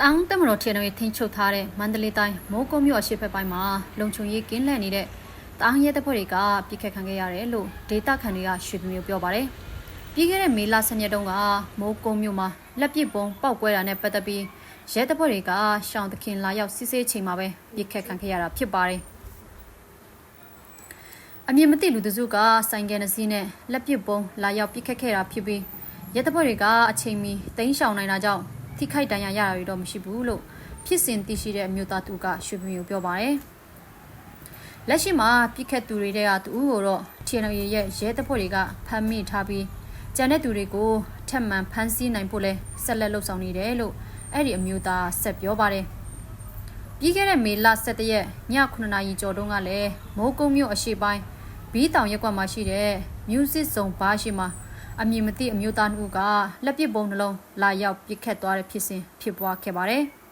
တောင်တက်မတော်ထေနရီထင်းချုပ်ထားတဲ့မန္တလေးတိုင်းမိုးကုတ်မြို့အရှိတ်ဘက်ပိုင်းမှာလုံခြုံရေးကင်းလှည့်နေတဲ့တောင်ရဲတပ်ဖွဲ့တွေကပြစ်ခတ်ခံခဲ့ရတယ်လို့ဒေတာခန်တွေကရွှေမျိုးပြောပါတယ်။ပြီးခဲ့တဲ့မေလ10ရက်တုန်းကမိုးကုတ်မြို့မှာလက်ပစ်ပုံပောက်ကွဲတာနဲ့ပတ်သက်ပြီးရဲတပ်ဖွဲ့တွေကရှောင်းတခင်လာရောက်စစ်ဆေးချိန်မှာပဲပြစ်ခတ်ခံခဲ့ရတာဖြစ်ပါတယ်။အမြင်မသိလူတစုကဆိုင်ကယ်နှစီးနဲ့လက်ပစ်ပုံလာရောက်ပြစ်ခတ်ခဲ့တာဖြစ်ပြီးရဲတပ်ဖွဲ့တွေကအချိန်မီတင်းရှောင်နိုင်တာကြောင့် ထိခိုက်ဒဏ်ရာရတာတွေတော့မရှိဘူးလို့ဖြစ်စဉ်သိရှိတဲ့အမျိုးသားသူကရွှေမျိုးပြောပါတယ်။လက်ရှိမှာပြစ်ခတ်သူတွေတဲ့ကသူကိုတော့ TNL ရဲ့ရဲတပ်ဖွဲ့တွေကဖမ်းမိထားပြီးကြံတဲ့သူတွေကိုထပ်မံဖမ်းဆီးနိုင်ဖို့လဲဆက်လက်လှုပ်ဆောင်နေတယ်လို့အဲ့ဒီအမျိုးသားဆက်ပြောပါတယ်။ပြီးခဲ့တဲ့မေလ17ရက်ည9နာရီကျော်တုန်းကလည်းမိုးကုတ်မြို့အရှိပိုင်းဘီးတောင်ရက်ကွက်မှာရှိတဲ့ Music Zone ဘားရှိမှာ အမည်မသိအမျိုးသားနှစ်ဦးကလက်ပစ်ပုံနှလုံးလာရောက်ပစ်ခတ်သွားတဲ့ဖြစ်စဉ်ဖြစ်ပွားခဲ့ပါတယ်။